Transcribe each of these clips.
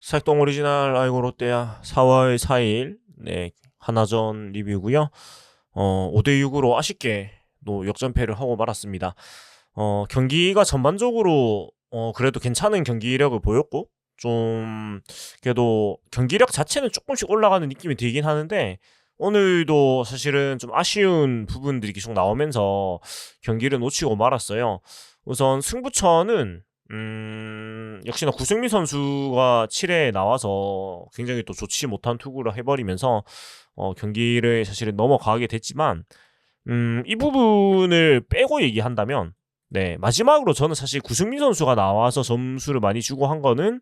색동 오리지널 아이고 롯데야 4월 4일 네 하나전 리뷰고요. 어 5대 6으로 아쉽게 또 역전패를 하고 말았습니다. 어 경기가 전반적으로 어 그래도 괜찮은 경기력을 보였고 좀 그래도 경기력 자체는 조금씩 올라가는 느낌이 들긴 하는데 오늘도 사실은 좀 아쉬운 부분들이 계속 나오면서 경기를 놓치고 말았어요. 우선 승부처는 음, 역시나 구승민 선수가 7회에 나와서 굉장히 또 좋지 못한 투구를 해버리면서 어, 경기를 사실은 넘어가게 됐지만 음, 이 부분을 빼고 얘기한다면 네 마지막으로 저는 사실 구승민 선수가 나와서 점수를 많이 주고 한 거는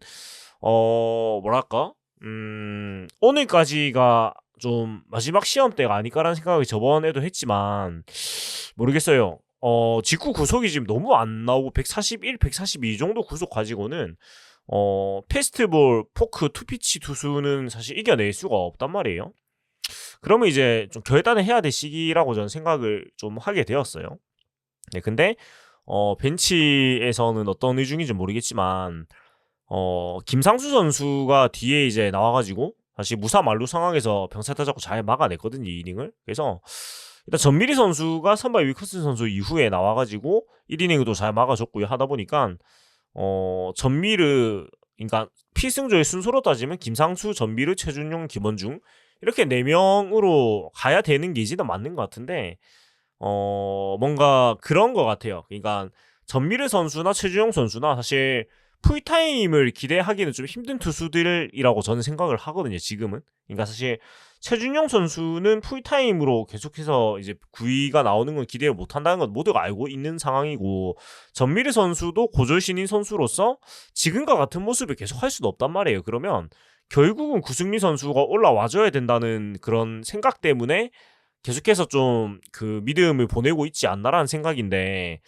어 뭐랄까 음, 오늘까지가 좀 마지막 시험대가 아닐까라는 생각이 저번에도 했지만 모르겠어요. 어, 직구 구속이 지금 너무 안 나오고 141, 142 정도 구속 가지고는 어, 페스티벌 포크 투피치 투수는 사실 이겨낼 수가 없단 말이에요. 그러면 이제 좀 결단을 해야 될 시기라고 저는 생각을 좀 하게 되었어요. 네, 근데 어, 벤치에서는 어떤 의중인지 모르겠지만 어, 김상수 선수가 뒤에 이제 나와가지고 다시 무사 만루 상황에서 병사타 잡고 잘 막아냈거든요, 이 이닝을. 그래서 일단 전미리 선수가 선발 위커슨 선수 이후에 나와가지고 1이닝도 잘 막아줬고요. 하다 보니까 어 전미르 그러니까 필승조의 순서로 따지면 김상수, 전미르, 최준용, 김원중 이렇게 네 명으로 가야 되는 게 이제는 맞는 것 같은데 어 뭔가 그런 것 같아요. 그러니까 전미르 선수나 최준용 선수나 사실 풀타임을 기대하기는 좀 힘든 투수들이라고 저는 생각을 하거든요. 지금은. 그러니까 사실 최준용 선수는 풀타임으로 계속해서 이제 9위가 나오는 건 기대를 못 한다는 건 모두가 알고 있는 상황이고 전미르 선수도 고졸 신인 선수로서 지금과 같은 모습을 계속 할 수도 없단 말이에요. 그러면 결국은 구승민 선수가 올라와줘야 된다는 그런 생각 때문에 계속해서 좀 그 믿음을 보내고 있지 않나라는 생각인데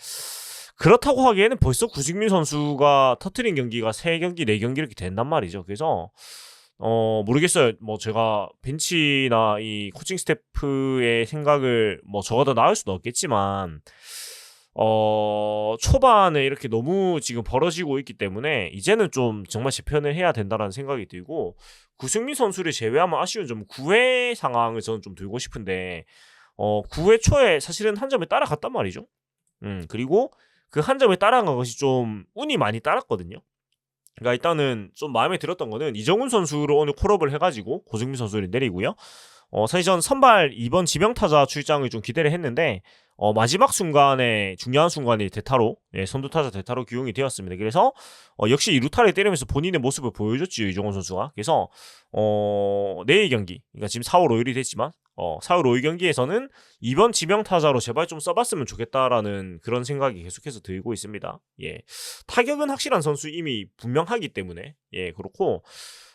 그렇다고 하기에는 벌써 구승민 선수가 터트린 경기가 3경기, 4경기 이렇게 된단 말이죠. 그래서 어 모르겠어요. 뭐 제가 벤치나 이 코칭 스태프의 생각을 뭐 저가 더 나을 수도 없겠지만 어 초반에 이렇게 너무 지금 벌어지고 있기 때문에 이제는 좀 정말 재편을 해야 된다라는 생각이 들고 구승민 선수를 제외하면 아쉬운 점 9회 상황을 저는 좀 들고 싶은데 어 9회 초에 사실은 한 점에 따라갔단 말이죠. 음 그리고 그 한 점에 따라간 것이 좀 운이 많이 따랐거든요. 그러니까 일단은 좀 마음에 들었던 거는 이정훈 선수로 오늘 콜업을 해가지고 고승민 선수를 내리고요. 어, 사실 전 선발 2번 지명타자 출장을 좀 기대를 했는데 어, 마지막 순간에 중요한 순간에 대타로 예, 선두타자 대타로 기용이 되었습니다. 그래서 어, 역시 이 루타를 때리면서 본인의 모습을 보여줬죠 이종원 선수가. 그래서 어, 내일 경기, 그러니까 지금 4월 5일이 됐지만 어, 4월 5일 경기에서는 이번 지명타자로 제발 좀 써봤으면 좋겠다라는 그런 생각이 계속해서 들고 있습니다. 예, 타격은 확실한 선수 이미 분명하기 때문에 예 그렇고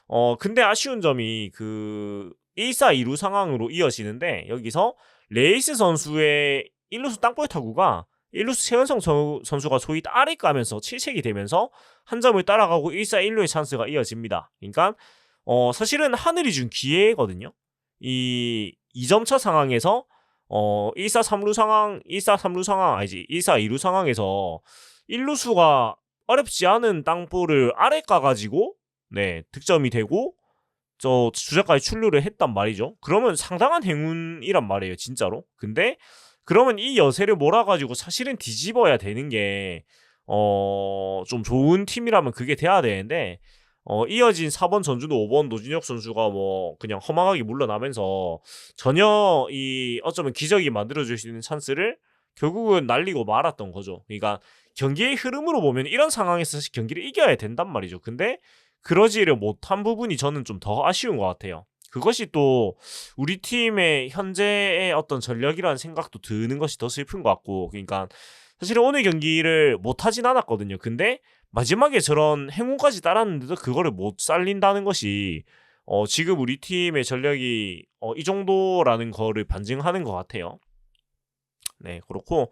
어 근데 아쉬운 점이 그 1사 2루 상황으로 이어지는데 여기서 레이스 선수의 1루수 땅볼 타구가 1루수 최현성 선수가 소위 따를 까면서 7색이 되면서 한 점을 따라가고 1사 1루의 찬스가 이어집니다. 그러니까 어 사실은 하늘이 준 기회거든요. 이 2점차 상황에서 어 1사 3루 상황, 1사 3루 상황 아니지. 1사 2루 상황에서 1루수가 어렵지 않은 땅볼을 아래 까가지고 네 득점이 되고 저 주자까지 출루를 했단 말이죠. 그러면 상당한 행운이란 말이에요, 진짜로. 근데 그러면 이 여세를 몰아가지고 사실은 뒤집어야 되는 게, 어, 좀 좋은 팀이라면 그게 돼야 되는데, 어, 이어진 4번 전준우 5번 노진혁 선수가 뭐 그냥 허망하게 물러나면서 전혀 이 어쩌면 기적이 만들어줄 수 있는 찬스를 결국은 날리고 말았던 거죠. 그러니까 경기의 흐름으로 보면 이런 상황에서 경기를 이겨야 된단 말이죠. 근데 그러지를 못한 부분이 저는 좀 더 아쉬운 것 같아요. 그것이 또 우리 팀의 현재의 어떤 전력이라는 생각도 드는 것이 더 슬픈 것 같고 그러니까 사실 오늘 경기를 못하진 않았거든요. 근데 마지막에 저런 행운까지 따랐는데도 그거를 못 살린다는 것이 어, 지금 우리 팀의 전력이 어, 이 정도라는 거를 반증하는 것 같아요. 네, 그렇고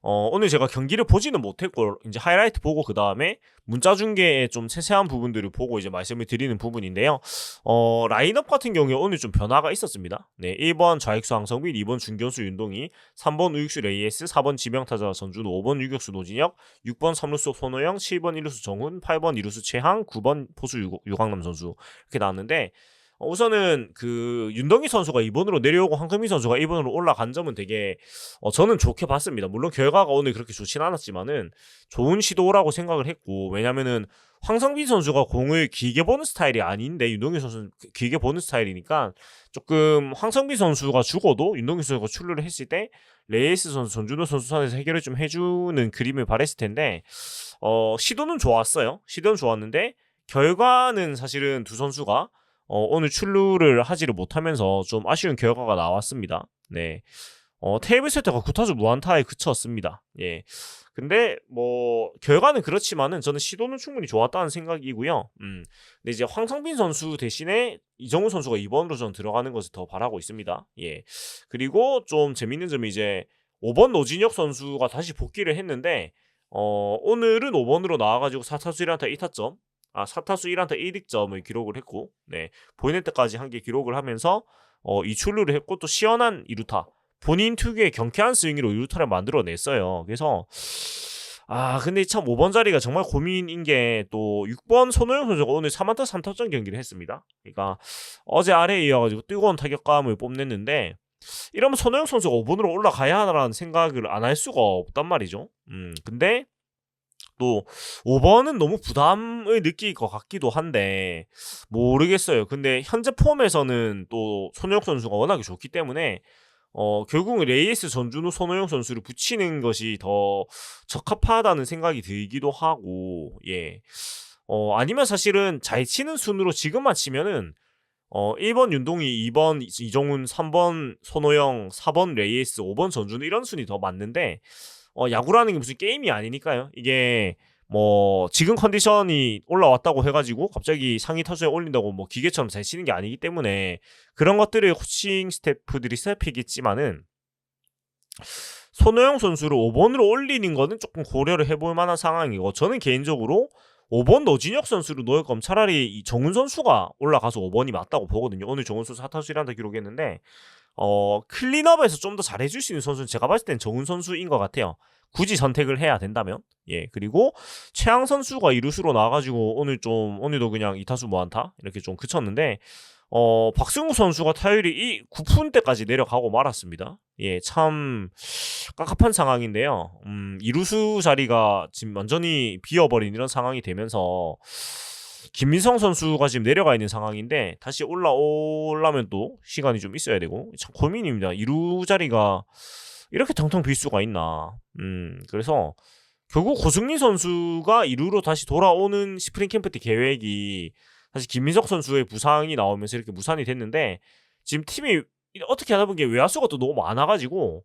어, 오늘 제가 경기를 보지는 못했고 이제 하이라이트 보고 그 다음에 문자 중계의 좀 세세한 부분들을 보고 이제 말씀을 드리는 부분인데요. 어, 라인업 같은 경우에 오늘 좀 변화가 있었습니다. 네, 1번 좌익수 황성빈, 2번 중견수 윤동희, 3번 우익수 레이에스, 4번 지명타자 전준우, 5번 유격수 노진혁, 6번 3루수 손호영, 7번 1루수 정훈, 8번 2루수 최항, 9번 포수 유, 유강남 선수 이렇게 나왔는데 어, 우선은 그 윤동희 선수가 2번으로 내려오고 황금희 선수가 1번으로 올라간 점은 되게 어, 저는 좋게 봤습니다. 물론 결과가 오늘 그렇게 좋지는 않았지만은 좋은 시도라고 생각을 했고 왜냐면은 황성빈 선수가 공을 길게 보는 스타일이 아닌데 윤동희 선수는 그- 길게 보는 스타일이니까 조금 황성빈 선수가 죽어도 윤동희 선수가 출루를 했을 때 레이스 선수, 전준호 선수 선에서 해결을 좀 해주는 그림을 바랬을 텐데 어, 시도는 좋았어요. 시도는 좋았는데 결과는 사실은 두 선수가 어, 오늘 출루를 하지를 못하면서 좀 아쉬운 결과가 나왔습니다. 네. 어, 테이블 세트가 9타수 무안타에 그쳤습니다. 예. 근데 뭐 결과는 그렇지만은 저는 시도는 충분히 좋았다는 생각이고요. 음. 근데 이제 황성빈 선수 대신에 이정우 선수가 2번으로 전 들어가는 것을 더 바라고 있습니다. 예. 그리고 좀 재밌는 점이 이제 5번 노진혁 선수가 다시 복귀를 했는데 어, 오늘은 5번으로 나와가지고 4타수 1안타 2타점 아, 4타수 1안타 1득점을 기록을 했고, 네, 보이는 때까지 한 개 기록을 하면서 어, 이 출루를 했고 또 시원한 이루타, 본인 특유의 경쾌한 스윙으로 이루타를 만들어냈어요. 그래서 아, 근데 참 5번 자리가 정말 고민인 게 또 6번 손호영 선수가 오늘 3안타 3타점 경기를 했습니다. 그러니까 어제 아래에 이어가지고 뜨거운 타격감을 뽐냈는데 이러면 손호영 선수가 5번으로 올라가야 하나라는 생각을 안 할 수가 없단 말이죠. 음, 근데 또 5번은 너무 부담을 느낄 것 같기도 한데 모르겠어요. 근데 현재 폼에서는 또 손호영 선수가 워낙에 좋기 때문에 어 결국은 레이스 전준우 손호영 선수를 붙이는 것이 더 적합하다는 생각이 들기도 하고 예. 어 아니면 사실은 잘 치는 순으로 지금만 치면은 어 1번 윤동희, 2번 이정훈, 3번 손호영, 4번 레이스, 5번 전준우 이런 순이 더 맞는데 어, 야구라는 게 무슨 게임이 아니니까요. 이게 뭐 지금 컨디션이 올라왔다고 해가지고 갑자기 상위 타수에 올린다고 뭐 기계처럼 잘 치는 게 아니기 때문에 그런 것들을 코칭 스태프들이 살피겠지만은 손호영 선수를 5번으로 올리는 거는 조금 고려를 해볼 만한 상황이고 저는 개인적으로 5번 노진혁 선수를 넣을 거면 차라리 이 정훈 선수가 올라가서 5번이 맞다고 보거든요. 오늘 정훈 선수 4타수 1안타 기록했는데 어, 클린업에서 좀 더 잘해줄 수 있는 선수는 제가 봤을 땐 정훈 선수인 것 같아요. 굳이 선택을 해야 된다면. 예, 그리고 최양 선수가 이루수로 나와가지고 오늘 좀, 오늘도 그냥 이타수 무안타? 이렇게 좀 그쳤는데, 어, 박승우 선수가 타율이 이 9푼대까지 내려가고 말았습니다. 예, 참, 깝깝한 상황인데요. 음, 이루수 자리가 지금 완전히 비어버린 이런 상황이 되면서, 김민성 선수가 지금 내려가 있는 상황인데 다시 올라오려면 또 시간이 좀 있어야 되고 참 고민입니다. 이루 자리가 이렇게 텅텅 빌 수가 있나? 음 그래서 결국 고승민 선수가 이루로 다시 돌아오는 스프링 캠프 때 계획이 사실 김민석 선수의 부상이 나오면서 이렇게 무산이 됐는데 지금 팀이 어떻게 하다 보니 외야수가 또 너무 많아가지고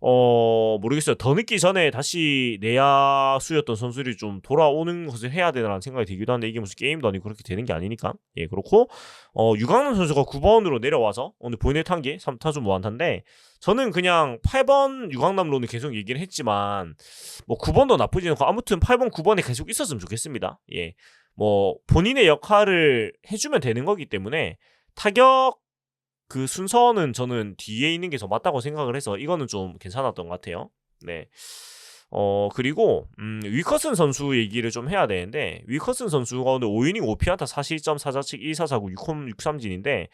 어 모르겠어요. 더 늦기 전에 다시 내야수였던 선수들이 좀 돌아오는 것을 해야 되라는 생각이 들기도 한데 이게 무슨 게임도 아니고 그렇게 되는 게 아니니까 예 그렇고 어 유강남 선수가 9번으로 내려와서 오늘 본인의 탄게 3타수 무안타인데 저는 그냥 8번 유강남로는 계속 얘기를 했지만 뭐 9번도 나쁘지 않고 아무튼 8번 9번에 계속 있었으면 좋겠습니다. 예. 뭐 본인의 역할을 해주면 되는 거기 때문에 타격 그 순서는 저는 뒤에 있는 게 더 맞다고 생각을 해서 이거는 좀 괜찮았던 것 같아요. 네. 어 그리고 음, 위커슨 선수 얘기를 좀 해야 되는데 위커슨 선수가 오늘 5이닝 5피안타 4실점 4자책 1사사구 6홈 6삼진인데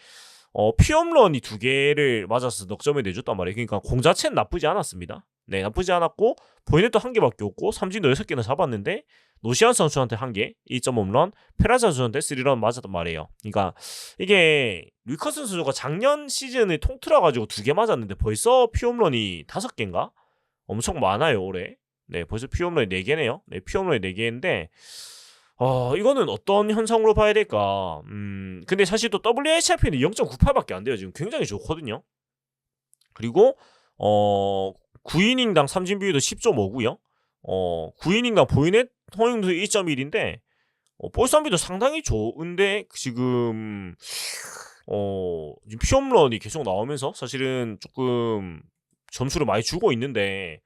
어 피홈런이 두 개를 맞아서 넉점을 내줬단 말이에요. 그러니까 공 자체는 나쁘지 않았습니다. 네 나쁘지 않았고 보이넷도 한 개밖에 없고 삼진도 여섯 개나 잡았는데 노시안 선수한테 한 개, 2점 홈런, 페라자 선수한테 3런 맞았단 말이에요. 그러니까 이게 루이커슨 선수가 작년 시즌을 통틀어 가지고 두 개 맞았는데 벌써 피홈런이 다섯 개인가? 엄청 많아요, 올해. 네, 벌써 피홈런이 네 개네요. 네, 피홈런이 네 개인데 어, 이거는 어떤 현상으로 봐야 될까? 음, 근데 사실 또 WHIP는 0.98밖에 안 돼요. 지금 굉장히 좋거든요. 그리고 어, 9이닝당 삼진 비율도 10.5고요. 어, 9이닝당 보이넷 허용도 1.1인데 어, 볼선비도 상당히 좋은데 지금 어, 지금 피홈런이 계속 나오면서 사실은 조금 점수를 많이 주고 있는데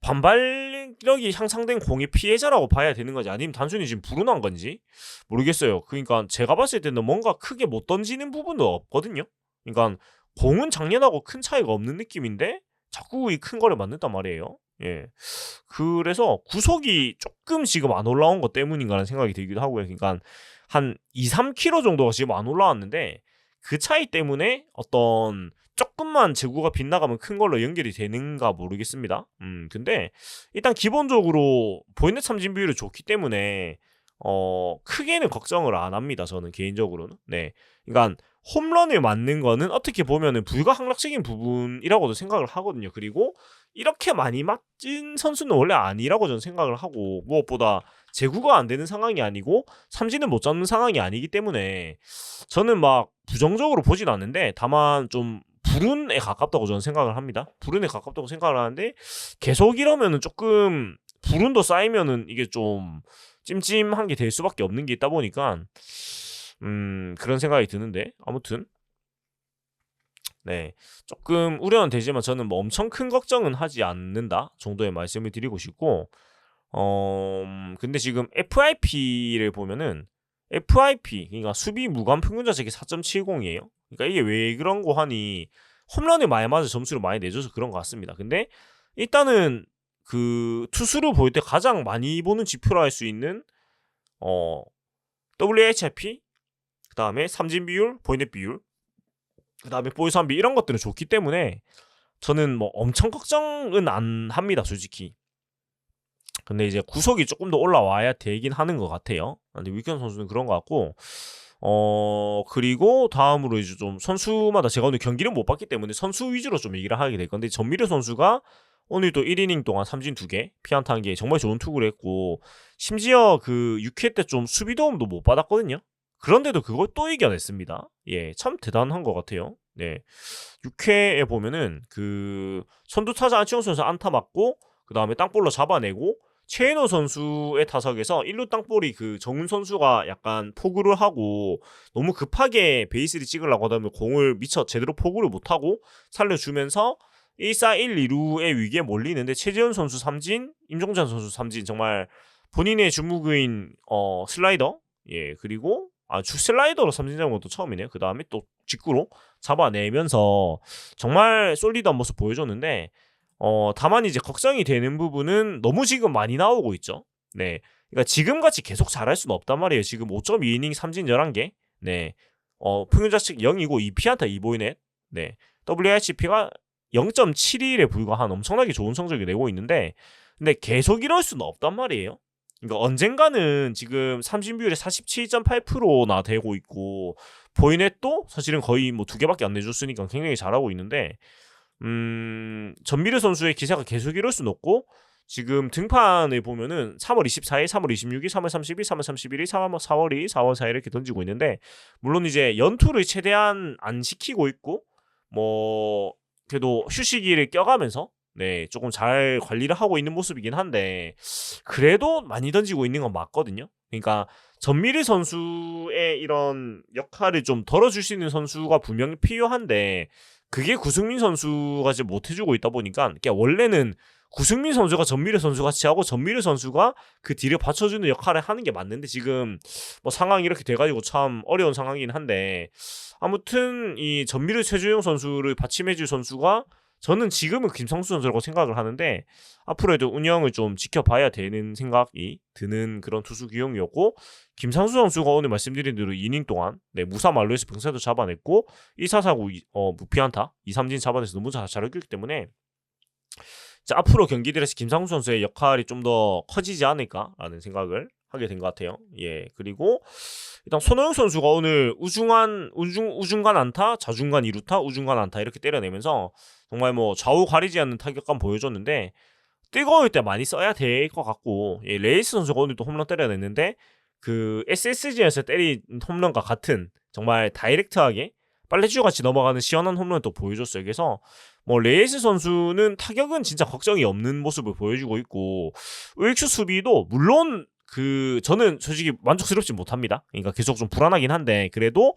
반발력이 향상된 공의 피해자라고 봐야 되는 건지 아니면 단순히 지금 불운한 건지 모르겠어요. 그러니까 제가 봤을 때는 뭔가 크게 못 던지는 부분도 없거든요. 그러니까 공은 작년하고 큰 차이가 없는 느낌인데 자꾸 이 큰 거를 맞는단 말이에요. 예. 그래서 구속이 조금 지금 안 올라온 것 때문인가라는 생각이 들기도 하고요. 그러니까 한 2, 3kg 정도가 지금 안 올라왔는데 그 차이 때문에 어떤 조금만 재고가 빗나가면 큰 걸로 연결이 되는가 모르겠습니다. 음, 근데 일단 기본적으로 보이넷 참진 비율이 좋기 때문에 어, 크게는 걱정을 안 합니다. 저는 개인적으로는. 네. 그러니까 홈런을 맞는 거는 어떻게 보면은 불가항락적인 부분이라고도 생각을 하거든요. 그리고 이렇게 많이 맞은 선수는 원래 아니라고 저는 생각을 하고 무엇보다 제구가 안 되는 상황이 아니고 삼진을 못 잡는 상황이 아니기 때문에 저는 막 부정적으로 보진 않는데 다만 좀 불운에 가깝다고 저는 생각을 합니다. 불운에 가깝다고 생각을 하는데 계속 이러면은 조금 불운도 쌓이면은 이게 좀 찜찜한 게 될 수밖에 없는 게 있다 보니까 음 그런 생각이 드는데 아무튼 네 조금 우려는 되지만 저는 뭐 엄청 큰 걱정은 하지 않는다 정도의 말씀을 드리고 싶고 어 음, 근데 지금 FIP를 보면은 FIP 그러니까 수비 무관 평균 자책이 4.70이에요. 그러니까 이게 왜 그런 거 하니 홈런을 많이 맞아 점수를 많이 내줘서 그런 것 같습니다. 근데 일단은 그 투수를 볼 때 가장 많이 보는 지표로 할 수 있는 어 WHIP 그 다음에 삼진 비율, 보이넷 비율, 그 다음에 보이스한비 이런 것들은 좋기 때문에 저는 뭐 엄청 걱정은 안 합니다, 솔직히. 근데 이제 구속이 조금 더 올라와야 되긴 하는 것 같아요. 근데 위켄 선수는 그런 것 같고, 어, 그리고 다음으로 이제 좀 선수마다 제가 오늘 경기를 못 봤기 때문에 선수 위주로 좀 얘기를 하게 될 건데, 전미르 선수가 오늘도 1이닝 동안 삼진 2개, 피안타 1개 정말 좋은 투구를 했고, 심지어 그 6회 때 좀 수비 도움도 못 받았거든요. 그런데도 그걸 또 이겨냈습니다. 예, 참 대단한 것 같아요. 네. 6회에 보면은 그 선두 타자 안치홍 선수 안타 맞고 그 다음에 땅볼로 잡아내고 최인호 선수의 타석에서 1루 땅볼이 그 정훈 선수가 약간 포구를 하고 너무 급하게 베이스를 찍으려고 하다 보면 공을 미처 제대로 포구를 못하고 살려주면서 1사 1, 2루의 위기에 몰리는데 최재훈 선수 삼진, 임종찬 선수 삼진 정말 본인의 주무구인 어 슬라이더 예 그리고 아주 슬라이더로 삼진 잡은 것도 처음이네요. 그 다음에 또 직구로 잡아내면서 정말 솔리드한 모습 보여줬는데 어 다만 이제 걱정이 되는 부분은 너무 지금 많이 나오고 있죠. 네. 그러니까 지금같이 계속 잘할 수는 없단 말이에요. 지금 5.2이닝 삼진 11개. 네. 어 평균 자책 0이고 2피안타 2보이넷. 네. WHP가 0.71에 불과한 엄청나게 좋은 성적을 내고 있는데 근데 계속 이럴 수는 없단 말이에요. 그러니까 언젠가는 지금 삼진 비율이 47.8%나 되고 있고 보이넷도 사실은 거의 뭐 두 개밖에 안 내줬으니까 굉장히 잘하고 있는데 음 전미르 선수의 기세가 계속 이럴 수는 없고 지금 등판을 보면은 3월 24일, 3월 26일, 3월 30일, 3월 31일, 3월 4월 2일, 4월 4일 이렇게 던지고 있는데 물론 이제 연투를 최대한 안 시키고 있고 뭐 그래도 휴식일을 껴가면서 네, 조금 잘 관리를 하고 있는 모습이긴 한데 그래도 많이 던지고 있는 건 맞거든요. 그러니까 전미르 선수의 이런 역할을 좀 덜어줄 수 있는 선수가 분명히 필요한데 그게 구승민 선수가 지금 못 해주고 있다 보니까 그러니까 원래는 구승민 선수가 전미르 선수 같이 하고 전미르 선수가 그 뒤를 받쳐주는 역할을 하는 게 맞는데 지금 뭐 상황이 이렇게 돼가지고 참 어려운 상황이긴 한데 아무튼 이 전미르 최주영 선수를 받침해줄 선수가 저는 지금은 김성수 선수라고 생각을 하는데 앞으로도 운영을 좀 지켜봐야 되는 생각이 드는 그런 투수 기용이었고 김상수 선수가 오늘 말씀드린 대로 2이닝 동안 네, 무사 말로에서 병사도 잡아냈고 1사사구 어, 무피안타 2, 3진 잡아내서 너무 잘, 잘했기 때문에 자, 앞으로 경기들에서 김상수 선수의 역할이 좀 더 커지지 않을까라는 생각을 하게 된 것 같아요. 예 그리고 일단 손호영 선수가 오늘 우중한 우중 우중간 안타, 좌중간 이루타, 우중간 안타 이렇게 때려내면서 정말 뭐 좌우 가리지 않는 타격감 보여줬는데 뜨거울 때 많이 써야 될 것 같고 예, 레이스 선수가 오늘 또 홈런 때려냈는데 그 SSG에서 때린 홈런과 같은 정말 다이렉트하게 빨래주 같이 넘어가는 시원한 홈런을 또 보여줬어요. 그래서 뭐 레이스 선수는 타격은 진짜 걱정이 없는 모습을 보여주고 있고 의익수 수비도 물론 그 저는 솔직히 만족스럽지 못합니다. 그러니까 계속 좀 불안하긴 한데 그래도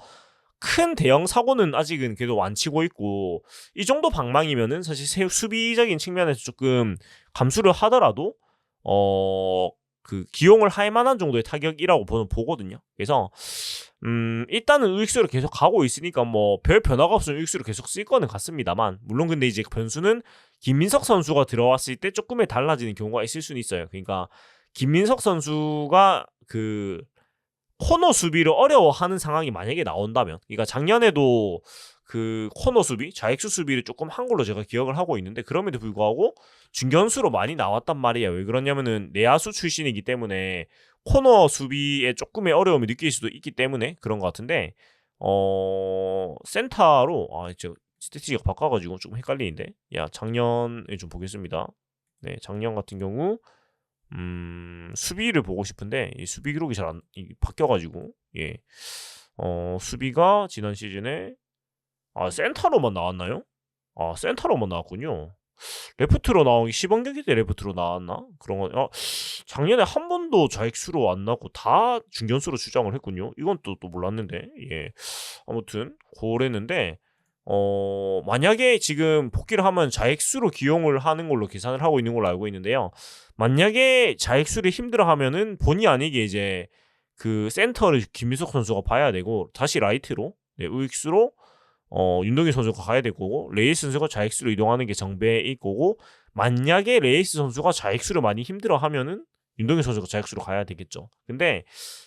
큰 대형 사고는 아직은 그래도 완치고 있고 이 정도 방망이면은 사실 세- 수비적인 측면에서 조금 감수를 하더라도 어 그 기용을 할 만한 정도의 타격이라고 저는 보거든요. 그래서 음 일단은 우익수로 계속 가고 있으니까 뭐 별 변화가 없으면 우익수로 계속 쓸 거는 같습니다만 물론 근데 이제 그 변수는 김민석 선수가 들어왔을 때 조금의 달라지는 경우가 있을 수는 있어요. 그러니까 김민석 선수가 그 코너 수비를 어려워하는 상황이 만약에 나온다면, 그러니까 작년에도 그 코너 수비, 좌익수 수비를 조금 한 걸로 제가 기억을 하고 있는데 그럼에도 불구하고 중견수로 많이 나왔단 말이에요. 왜 그러냐면은 내야수 출신이기 때문에 코너 수비에 조금의 어려움을 느낄 수도 있기 때문에 그런 것 같은데 어 센터로 아 이제 스태티지가 바꿔가지고 좀 헷갈리는데 야 작년에 좀 보겠습니다. 네 작년 같은 경우 음, 수비를 보고 싶은데 이 수비 기록이 잘 안 바뀌어가지고 예, 어 수비가 지난 시즌에 아 센터로만 나왔나요? 아 센터로만 나왔군요. 레프트로 게 시범 경기 때 레프트로 나왔나? 그런 거. 아, 작년에 한 번도 좌익수로 안 나고 다 중견수로 출장을 했군요. 이건 또또 몰랐는데 예. 아무튼 고랬는데 어 만약에 지금 복귀를 하면 좌익수로 기용을 하는 걸로 계산을 하고 있는 걸로 알고 있는데요. 만약에 좌익수를 힘들어 하면은 본의 아니게 이제 그 센터를 김민석 선수가 봐야 되고 다시 라이트로 네, 우익수로 어 윤동희 선수가 가야 될 거고 레이스 선수가 좌익수로 이동하는 게 정배일 거고 만약에 레이스 선수가 좌익수를 많이 힘들어 하면은 윤동희 선수가 좌익수로 가야 되겠죠. 근데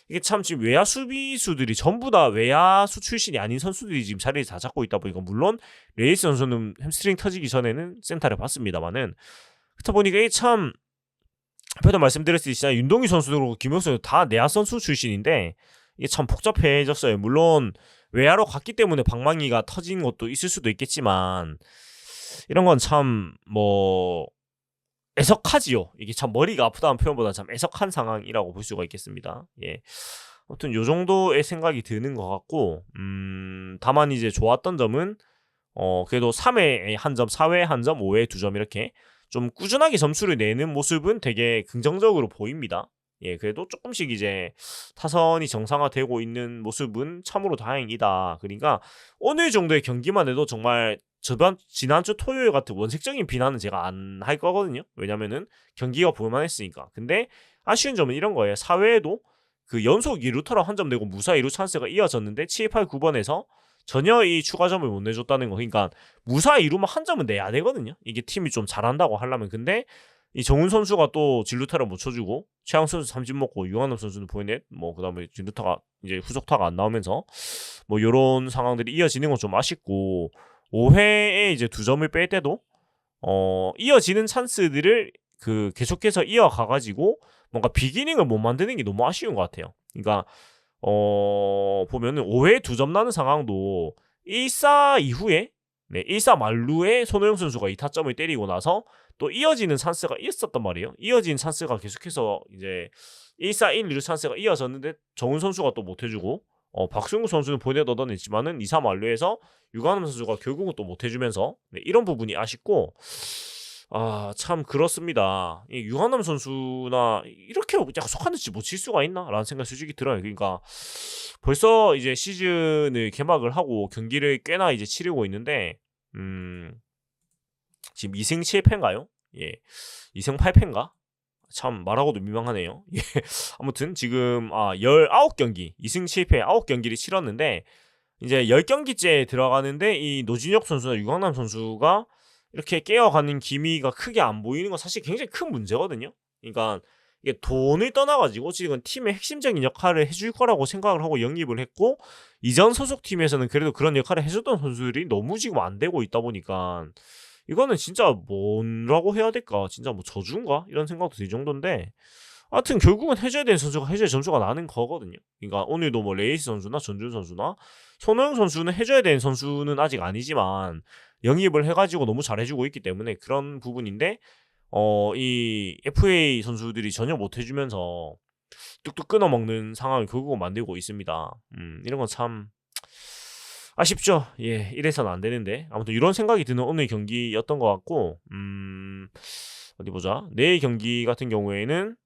이게 참 지금 외야 수비수들이 전부 다 외야수 출신이 아닌 선수들이 지금 자리를 다 잡고 있다 보니까 물론 레이스 선수는 햄스트링 터지기 전에는 센터를 봤습니다만은 그렇다 보니까 이게 참 앞에도 말씀드렸듯이 윤동희 선수도 그렇고 김영 선수 다 내야 선수 출신인데 이게 참 복잡해졌어요. 물론 외야로 갔기 때문에 방망이가 터진 것도 있을 수도 있겠지만 이런 건 참 뭐 애석하지요. 이게 참 머리가 아프다는 표현보다 참 애석한 상황이라고 볼 수가 있겠습니다. 예. 아무튼 요 정도의 생각이 드는 것 같고 음 다만 이제 좋았던 점은 어 그래도 3회에 한 점, 4회에 한 점, 5회에 두 점 이렇게 좀 꾸준하게 점수를 내는 모습은 되게 긍정적으로 보입니다. 예, 그래도 조금씩 이제 타선이 정상화되고 있는 모습은 참으로 다행이다. 그러니까 어느 정도의 경기만 해도 정말 저번 지난주 토요일 같은 원색적인 비난은 제가 안 할 거거든요. 왜냐면은 경기가 볼만했으니까. 근데 아쉬운 점은 이런 거예요. 사회에도 그 연속 2루타로 한 점 내고 무사 2루 찬스가 이어졌는데 7, 8, 9번에서 전혀 이 추가점을 못 내줬다는 거. 그러니까 무사 2루만 한 점은 내야 되거든요. 이게 팀이 좀 잘한다고 하려면. 근데 이 정훈 선수가 또 진루타를 못 쳐주고 최양 선수 삼진 먹고 유한남 선수는 보이넷 뭐 그다음에 진루타가 이제 후속타가 안 나오면서 뭐 요런 상황들이 이어지는 건 좀 아쉽고 5회에 이제 두 점을 뺄 때도 어 이어지는 찬스들을 그 계속해서 이어가 가지고 뭔가 비기닝을 못 만드는 게 너무 아쉬운 것 같아요. 그러니까 어 보면은 5회 두 점 나는 상황도 1사 이후에 네, 1사 만루에 손호영 선수가 이 타점을 때리고 나서 또 이어지는 찬스가 있었단 말이에요. 이어진 찬스가 계속해서 이제 1사 1, 2루 찬스가 이어졌는데 정훈 선수가 또 못해주고 어, 박승우 선수는 본에 얻어냈지만은 2사 만루에서 유관남 선수가 결국은 또 못해주면서 네, 이런 부분이 아쉽고 아 참 그렇습니다. 이 유한남 선수나 이렇게 약속한 듯이 못칠 수가 있나라는 생각 이 솔직히 들어요. 그러니까 벌써 이제 시즌을 개막을 하고 경기를 꽤나 이제 치르고 있는데 음 지금 2승 7패인가요? 예. 2승 8패인가? 참 말하고도 민망하네요. 예. 아무튼 지금 아 19경기, 2승 7패 9경기를 치렀는데 이제 10경기째 들어가는데 이 노진혁 선수나 유강남 선수가 이렇게 깨어가는 기미가 크게 안 보이는 건 사실 굉장히 큰 문제거든요. 그러니까 이게 돈을 떠나가지고 지금 팀의 핵심적인 역할을 해줄 거라고 생각을 하고 영입을 했고 이전 소속 팀에서는 그래도 그런 역할을 해줬던 선수들이 너무 지금 안 되고 있다 보니까 이거는 진짜 뭐라고 해야 될까? 진짜 뭐 저주인가? 이런 생각도 들 정도인데 하여튼 결국은 해줘야 되는 선수가 해줘야 점수가 나는 거거든요. 그러니까 오늘도 뭐 레이스 선수나 전준 선수나 손호영 선수는 해줘야 되는 선수는 아직 아니지만 영입을 해가지고 너무 잘해주고 있기 때문에 그런 부분인데 어 이 FA 선수들이 전혀 못 해주면서 뚝뚝 끊어먹는 상황을 결국은 만들고 있습니다. 음 이런 건 참 아쉽죠. 예, 이래서는 안 되는데 아무튼 이런 생각이 드는 오늘 경기였던 것 같고 음 어디 보자 내일 경기 같은 경우에는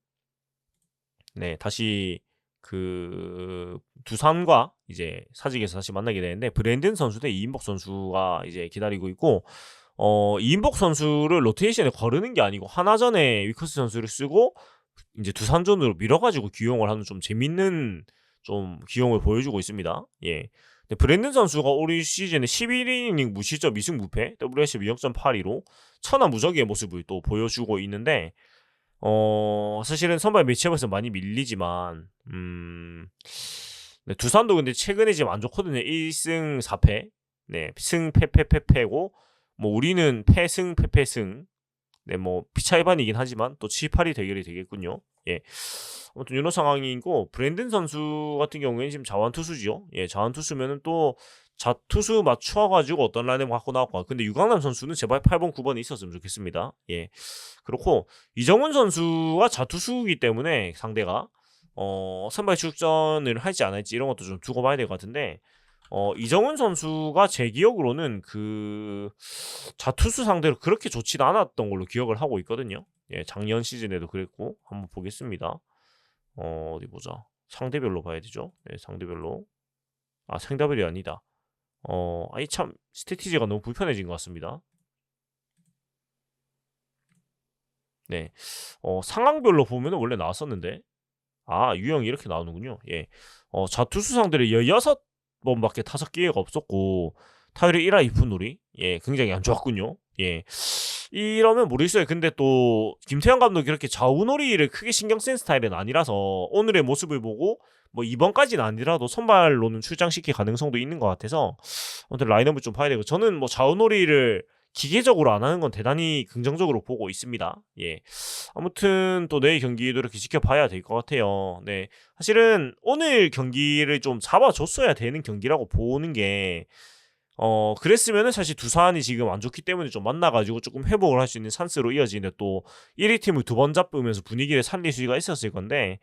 네 다시 그 두산과 이제 사직에서 다시 만나게 되는데 브랜든 선수 대 이인복 선수가 이제 기다리고 있고 어 이인복 선수를 로테이션에 거르는 게 아니고 하나전에 위커스 선수를 쓰고 이제 두산전으로 밀어가지고 기용을 하는 좀 재밌는 좀 기용을 보여주고 있습니다. 예. 근데 브랜든 선수가 올 시즌에 11이닝 무실점 2승 무패, WS 2.82로 천하 무적의 모습을 또 보여주고 있는데 어 사실은 선발 매치업에서 많이 밀리지만 음 네, 두산도 근데 최근에 지금 안 좋거든요. 1승 4패. 네, 승 패 패 패 패고 뭐 우리는 패 승 패 패 승. 네, 뭐 피차이반이긴 하지만 또 7, 8이 대결이 되겠군요. 예. 아무튼 이런 상황이고 브랜든 선수 같은 경우에는 지금 자완 투수죠. 예, 자완 투수면은 또 자투수 맞춰 가지고 어떤 라인을 갖고 나올까. 근데 유강남 선수는 제발 8번 9번에 있었으면 좋겠습니다. 예. 그렇고 이정훈 선수가 자투수이기 때문에 상대가 어, 선발 출전을 할지 안 할지 이런 것도 좀 두고 봐야 될 것 같은데 어, 이정훈 선수가 제 기억으로는 그 자투수 상대로 그렇게 좋지도 않았던 걸로 기억을 하고 있거든요. 예, 작년 시즌에도 그랬고 한번 보겠습니다. 어, 어디 보자. 상대별로 봐야 되죠. 네, 상대별로. 아, 상대별이 아니다. 어, 아이 참 스태티지가 너무 불편해진 것 같습니다. 네. 어, 상황별로 보면은 원래 나왔었는데 아, 유형이 이렇게 나오는군요. 예. 어, 자투수 상대를 16번밖에 타석 기회가 없었고 타율이 1화 2푼 놀이. 예, 굉장히 안 좋았군요. 예. 이러면 모르겠어요. 근데 또 김태형 감독이 이렇게 좌우놀이를 크게 신경 쓴 스타일은 아니라서 오늘의 모습을 보고 뭐 이번까지는 아니라도 선발로는 출장시킬 가능성도 있는 것 같아서 아무튼 라인업을 좀 봐야 되고 저는 뭐 좌우놀이를 기계적으로 안 하는 건 대단히 긍정적으로 보고 있습니다. 예. 아무튼 또 내일 경기도 이렇게 지켜봐야 될 것 같아요. 네. 사실은 오늘 경기를 좀 잡아줬어야 되는 경기라고 보는 게 어, 그랬으면은 사실 두산이 지금 안 좋기 때문에 좀 만나가지고 조금 회복을 할 수 있는 찬스로 이어지는 또 1위 팀을 두 번 잡으면서 분위기를 살릴 수가 있었을 건데,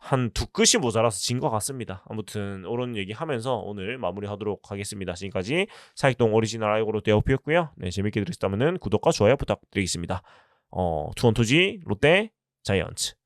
한두 끝이 모자라서 진 것 같습니다. 아무튼, 이런 얘기 하면서 오늘 마무리하도록 하겠습니다. 지금까지 사익동 오리지널 아이고로 되어피었고요 네, 재밌게 들으셨다면 구독과 좋아요 부탁드리겠습니다. 어, 투원투지, 롯데, 자이언츠.